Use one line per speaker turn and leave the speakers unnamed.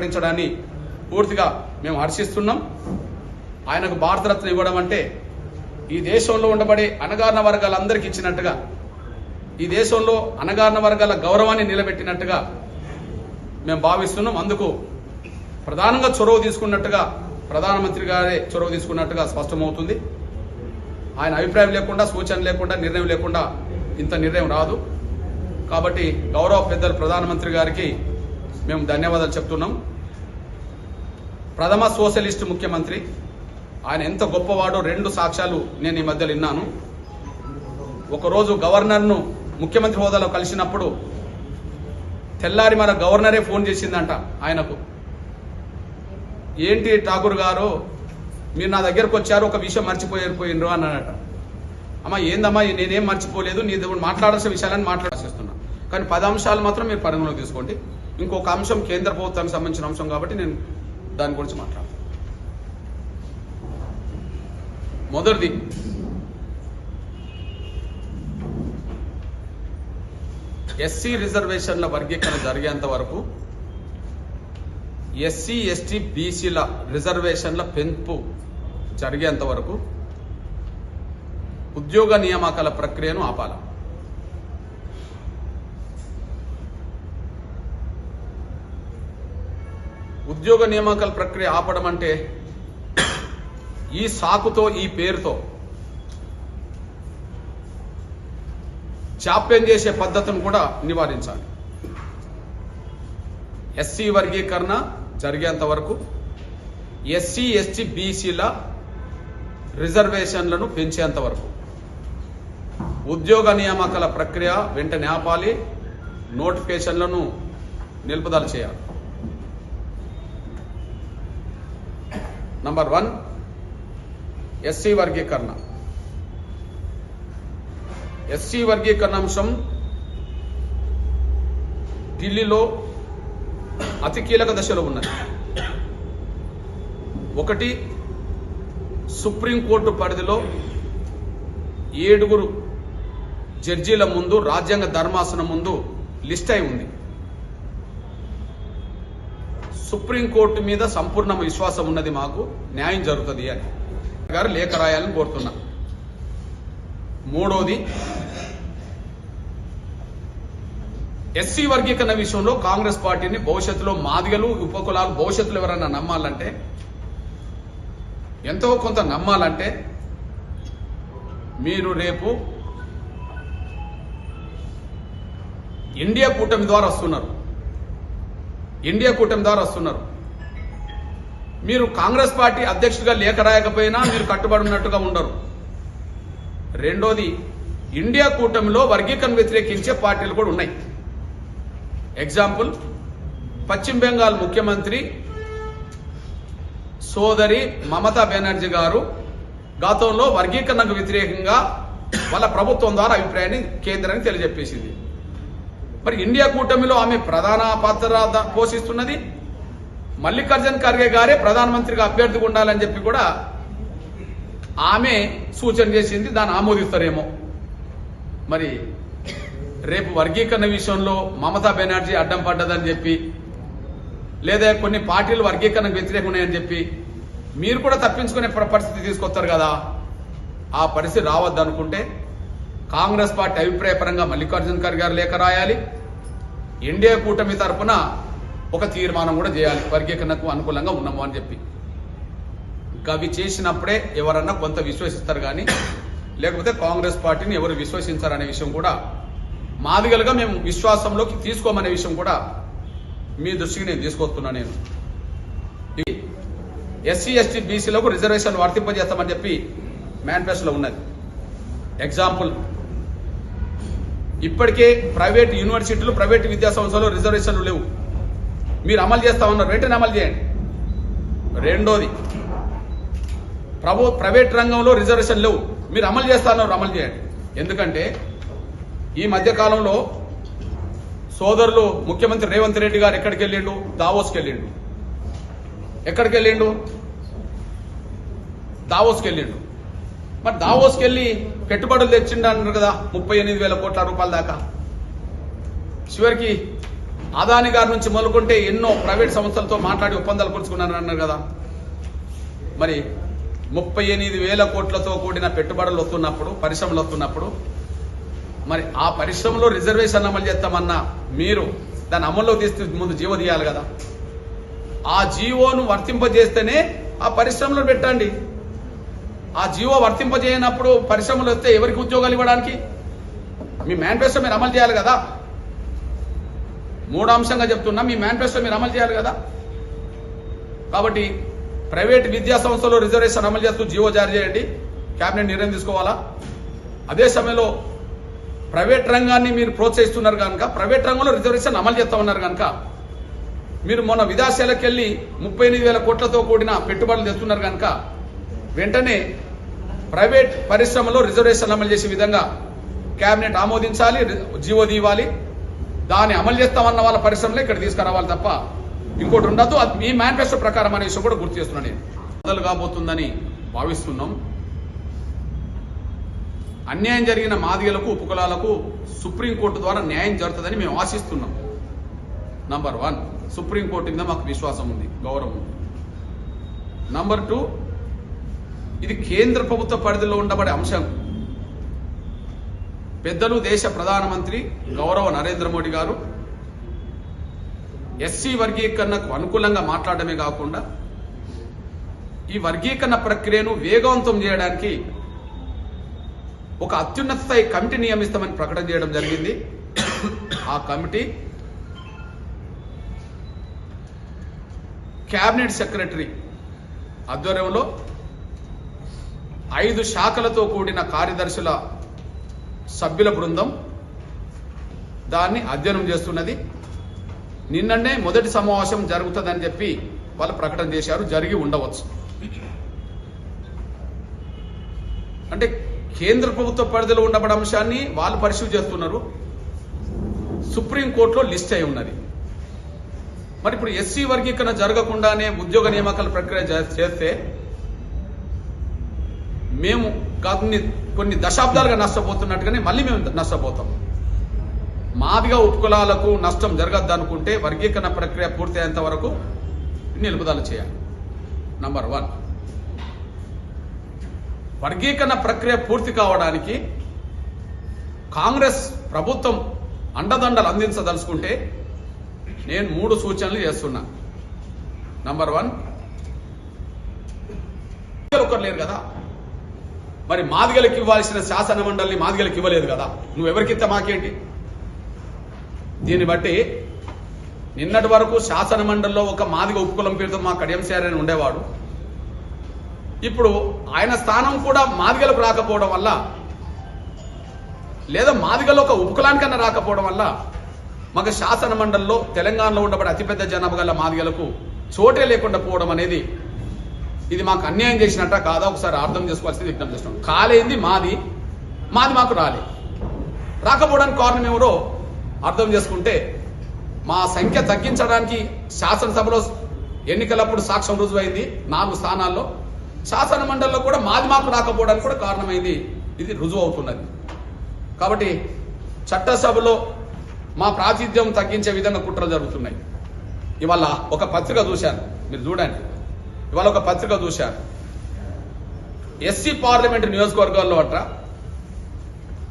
ప్రకటించడాన్ని పూర్తిగా మేము హర్షిస్తున్నాం. ఆయనకు భారతరత్న ఇవ్వడం అంటే ఈ దేశంలో ఉండబడే అణగారిన వర్గాలందరికీ ఇచ్చినట్టుగా ఈ దేశంలో అణగారిన వర్గాల గౌరవాన్ని నిలబెట్టినట్టుగా మేము భావిస్తున్నాం. అందుకు ప్రధానంగా చొరవ తీసుకున్నట్టుగా ప్రధానమంత్రి గారే చొరవ తీసుకున్నట్టుగా స్పష్టమవుతుంది. ఆయన అభిప్రాయం లేకుండా సూచన లేకుండా నిర్ణయం లేకుండా ఇంత నిర్ణయం రాదు. కాబట్టి గౌరవ పెద్దలు ప్రధానమంత్రి గారికి మేము ధన్యవాదాలు చెప్తున్నాం. ప్రథమ సోషలిస్ట్ ముఖ్యమంత్రి. ఆయన ఎంత గొప్పవాడో రెండు సాక్ష్యాలు నేను ఈ మధ్యలో విన్నాను. ఒకరోజు గవర్నర్ను ముఖ్యమంత్రి హోదాలో కలిసినప్పుడు తెల్లారి మన గవర్నరే ఫోన్ చేసిందంట ఆయనకు. ఏంటి ఠాకూర్ గారు మీరు నా దగ్గరకు వచ్చారు ఒక విషయం మర్చిపోయిపోయినరు అన్నాడట అమ్మ ఏందమ్మా నేనేం మర్చిపోలేదు నీ దగ్గర మాట్లాడాల్సిన విషయాలని మాట్లాడాల్సిస్తున్నా. కానీ పది అంశాలు మాత్రం మీరు పరిగణలోకి తీసుకోండి. ఇంకొక అంశం కేంద్ర ప్రభుత్వానికి సంబంధించిన అంశం కాబట్టి నేను దాని గురించి మాట్లాడతాం మొదటిది ఎస్సీ రిజర్వేషన్ల వర్గీకరణ జరిగేంత వరకు ఎస్సీ ఎస్టీ బీసీల రిజర్వేషన్ల పెంపు జరిగేంత వరకు ఉద్యోగ నియామకాల ప్రక్రియను ఆపాలి. ఉద్యోగ నియామకాల ప్రక్రియ ఆపడం అంటే ఈ సాకుతో ఈ పేరుతో జాప్యం చేసే పద్ధతిని కూడా నివారించాలి. ఎస్సీ వర్గీకరణ జరిగేంత వరకు ఎస్సీ ఎస్టీ బీసీల రిజర్వేషన్లను పెంచేంత వరకు ఉద్యోగ నియామకాల ప్రక్రియ వెంటనే ఆపాలి నోటిఫికేషన్లను నిలుపుదల చేయాలి. నంబర్ వన్ ఎస్సీ వర్గీకరణ ఎస్సీ వర్గీకరణ అంశం ఢిల్లీలో అతి కీలక దశలో ఉన్నది. ఒకటి సుప్రీంకోర్టు పరిధిలో ఏడుగురు జడ్జీల ముందు రాజ్యాంగ ధర్మాసనం ముందు లిస్ట్ అయి ఉంది. సుప్రీంకోర్టు మీద సంపూర్ణ విశ్వాసం ఉన్నది మాకు న్యాయం జరుగుతుంది అని. గారు లేఖ రాయాలని కోరుతున్నా. మూడోది ఎస్సీ వర్గీకరణ విషయంలో కాంగ్రెస్ పార్టీని భవిష్యత్తులో మాదిగలు ఉపకులాలు భవిష్యత్తులో ఎవరైనా నమ్మాలంటే ఎంతో కొంత నమ్మాలంటే మీరు రేపు ఇండియా కూటమి ద్వారా వస్తున్నారు. ఇండియా కూటమి ద్వారా వస్తున్నారు. మీరు కాంగ్రెస్ పార్టీ అధ్యక్షుడిగా లేఖ రాయకపోయినా మీరు కట్టుబడి ఉన్నట్టుగా ఉండరు. రెండోది ఇండియా కూటమిలో వర్గీకరణ వ్యతిరేకించే పార్టీలు కూడా ఉన్నాయి. ఎగ్జాంపుల్ పశ్చిమ బెంగాల్ ముఖ్యమంత్రి సోదరి మమతా బెనర్జీ గారు గతంలో వర్గీకరణకు వ్యతిరేకంగా వాళ్ళ ప్రభుత్వం ద్వారా అభిప్రాయాన్ని కేంద్రానికి తెలియజెప్పేసింది. మరి ఇండియా కూటమిలో ఆమె ప్రధాన పాత్ర పోషిస్తున్నది? మల్లికార్జున్ ఖర్గే గారే ప్రధానమంత్రిగా అభ్యర్థిగా ఉండాలని చెప్పి కూడా ఆమె సూచన చేసింది దాన్ని ఆమోదిస్తారేమో. మరి రేపు వర్గీకరణ విషయంలో మమతా బెనర్జీ అడ్డం పడ్డదని చెప్పి లేదా కొన్ని పార్టీలు వర్గీకరణకు వ్యతిరేకం ఉన్నాయని చెప్పి మీరు కూడా తప్పించుకునే ప్ర- పరిస్థితి తీసుకొస్తారు కదా. ఆ పరిస్థితి రావద్దనుకుంటే కాంగ్రెస్ పార్టీ అభిప్రాయపరంగా మల్లికార్జున ఖర్గే గారు లేఖ రాయాలి. ఎన్డీఏ కూటమి తరఫున ఒక తీర్మానం కూడా చేయాలి. వర్గీకరణకు అనుకూలంగా ఉన్నాము అని చెప్పి. అవి చేసినప్పుడే ఎవరన్నా కొంత విశ్వసిస్తారు కానీ లేకపోతే కాంగ్రెస్ పార్టీని ఎవరు విశ్వసించారనే విషయం కూడా మాదిగలుగా మేము విశ్వాసంలోకి తీసుకోమనే విషయం కూడా మీ దృష్టికి నేను తీసుకొస్తున్నా నేను. ఎస్సీ ఎస్టీ బీసీలకు రిజర్వేషన్ వర్తింపజేస్తామని చెప్పి మేనిఫెస్టోలో ఉన్నది. ఎగ్జాంపుల్ ఇప్పటికే ప్రైవేట్ యూనివర్సిటీలు ప్రైవేట్ విద్యా సంస్థలు రిజర్వేషన్లు లేవు. మీరు అమలు చేస్తా ఉన్నారు. వెంటనే అమలు చేయండి. రెండోది ప్రభు ప్రైవేట్ రంగంలో రిజర్వేషన్ లేవు. మీరు అమలు చేస్తా ఉన్నారు అమలు చేయండి. ఎందుకంటే ఈ మధ్యకాలంలో సోదరులు ముఖ్యమంత్రి రేవంత్ రెడ్డి గారు ఎక్కడికి వెళ్ళిండు? దావోస్కి వెళ్ళిండు. ఎక్కడికి వెళ్ళిండు? దావోస్కి వెళ్ళిండు. మరి దావోస్కి వెళ్ళి పెట్టుబడులు తెచ్చిండు అన్నారు కదా ముప్పై ఎనిమిది వేల కోట్ల రూపాయల దాకా. చివరికి అదాని గారి నుంచి మొదలుకుంటే ఎన్నో ప్రైవేట్ సంస్థలతో మాట్లాడి ఒప్పందాలు పంచుకున్నాను అన్నారు కదా. మరి ముప్పై ఎనిమిది వేల కోట్లతో కూడిన పెట్టుబడులు వస్తున్నప్పుడు పరిశ్రమలు వస్తున్నప్పుడు మరి ఆ పరిశ్రమలో రిజర్వేషన్ అమలు చేస్తామన్న మీరు దాన్ని అమల్లోకి తీస్తే ముందు జీవో తీయాలి కదా. ఆ జీవోను వర్తింపజేస్తేనే ఆ పరిశ్రమలో పెట్టండి. ఆ జీవో వర్తింపజేయనప్పుడు పరిశ్రమలు వస్తే ఎవరికి ఉద్యోగాలు ఇవ్వడానికి? మీ మేనిఫెస్టో మీరు అమలు చేయాలి కదా. మూడో అంశంగా చెప్తున్నా మీ మేనిఫెస్టో మీరు అమలు చేయాలి కదా. కాబట్టి ప్రైవేట్ విద్యా సంస్థలో రిజర్వేషన్ అమలు చేస్తూ జీవో జారీ చేయండి. కేబినెట్ నిర్ణయం తీసుకోవాలా? అదే సమయంలో ప్రైవేట్ రంగాన్ని మీరు ప్రోత్సహిస్తున్నారు కనుక ప్రైవేట్ రంగంలో రిజర్వేషన్ అమలు చేస్తా ఉన్నారు కనుక మీరు మొన్న విదేశాలకు వెళ్ళి ముప్పై ఎనిమిది వేల కోట్లతో కూడిన పెట్టుబడులు తెస్తున్నారు కనుక వెంటనే ప్రైవేట్ పరిశ్రమలో రిజర్వేషన్ అమలు చేసే విధంగా కేబినెట్ ఆమోదించాలి జీవో తీవాలి దాన్ని అమలు చేస్తామన్న వాళ్ళ పరిశ్రమలే ఇక్కడ తీసుకురావాలి తప్ప ఇంకోటి ఉండదు. అది మీ మేనిఫెస్టో ప్రకారం అనే విషయం కూడా గుర్తు చేస్తున్నాను నేను. మొదలు కాబోతుందని భావిస్తున్నాం. అన్యాయం జరిగిన మాదిగలకు ఉపకులాలకు సుప్రీంకోర్టు ద్వారా న్యాయం జరుగుతుందని మేము ఆశిస్తున్నాం. నంబర్ వన్ సుప్రీంకోర్టు మీద మాకు విశ్వాసం ఉంది గౌరవం ఉంది. నంబర్ టూ ఇది కేంద్ర ప్రభుత్వ పరిధిలో ఉండబడే అంశం. పెద్దలు దేశ ప్రధానమంత్రి గౌరవ నరేంద్ర మోడీ గారు ఎస్సీ వర్గీకరణకు అనుకూలంగా మాట్లాడమే కాకుండా ఈ వర్గీకరణ ప్రక్రియను వేగవంతం చేయడానికి ఒక అత్యున్నత స్థాయి కమిటీ నియమిస్తామని ప్రకటన చేయడం జరిగింది. ఆ కమిటీ క్యాబినెట్ సెక్రటరీ ఆధ్వర్యంలో ఐదు శాఖలతో కూడిన కార్యదర్శుల సభ్యుల బృందం దాన్ని అధ్యయనం చేస్తున్నది. నిన్ననే మొదటి సమావేశం జరుగుతుందని చెప్పి వాళ్ళు ప్రకటన చేశారు. జరిగి ఉండవచ్చు. అంటే కేంద్ర ప్రభుత్వ పరిధిలో ఉండబడే అంశాన్ని వాళ్ళు పరిశీలి చేస్తున్నారు. సుప్రీంకోర్టులో లిస్ట్ అయి ఉన్నది. మరి ఇప్పుడు ఎస్సీ వర్గీకరణ జరగకుండానే ఉద్యోగ నియామకాల ప్రక్రియ చేస్తే మేము కొన్ని కొన్ని దశాబ్దాలుగా నష్టపోతున్నట్టుగానే మళ్ళీ మేము నష్టపోతాం. మాదిగా ఉపకులాలకు నష్టం జరగద్దు అనుకుంటే వర్గీకరణ ప్రక్రియ పూర్తయ్యేంత వరకు నిలుపుదల చేయాలి. నంబర్ వన్ వర్గీకరణ ప్రక్రియ పూర్తి కావడానికి కాంగ్రెస్ ప్రభుత్వం అండదండలు అందించదలుచుకుంటే నేను మూడు సూచనలు చేస్తున్నా. నంబర్ వన్ ఒకరు లేరు కదా. మరి మాదిగలకు ఇవ్వాల్సిన శాసన మండలిని మాదిగలకు ఇవ్వలేదు కదా? నువ్వెవరికిస్తే మాకేంటి? దీన్ని బట్టి నిన్నటి వరకు శాసన మండలిలో ఒక మాదిగ ఉపకులం పేరుతో మా కడియం అని ఉండేవాడు. ఇప్పుడు ఆయన స్థానం కూడా మాదిగలకు రాకపోవడం వల్ల లేదా మాదిగలో ఒక ఉపకులానికన్నా రాకపోవడం వల్ల మాకు శాసన మండలిలో తెలంగాణలో ఉండబడే అతిపెద్ద జనాభా గల మాదిగలకు చోటే లేకుండా పోవడం అనేది ఇది మాకు అన్యాయం చేసినట్ట కాదా? ఒకసారి అర్థం చేసుకోవాల్సింది విజ్ఞప్తి చేస్తున్నాం కాలేంది? మాది. మాది మాకు రాలే. రాకపోవడానికి కారణం ఎవరో అర్థం చేసుకుంటే మా సంఖ్య తగ్గించడానికి శాసనసభలో ఎన్నికలప్పుడు సాక్ష్యం రుజువైంది నాలుగు స్థానాల్లో. శాసన మండలిలో కూడా మాది మాకు రాకపోవడానికి కూడా కారణమైంది. ఇది రుజువు అవుతున్నది. కాబట్టి చట్టసభలో మా ప్రాతిథ్యం తగ్గించే విధంగా కుట్రలు జరుగుతున్నాయి. ఇవాళ ఒక పత్రిక చూశాను. మీరు చూడండి. ఇవాళ ఒక పత్రిక చూశాను. ఎస్సీ పార్లమెంట్ నియోజకవర్గాల్లో అట్రా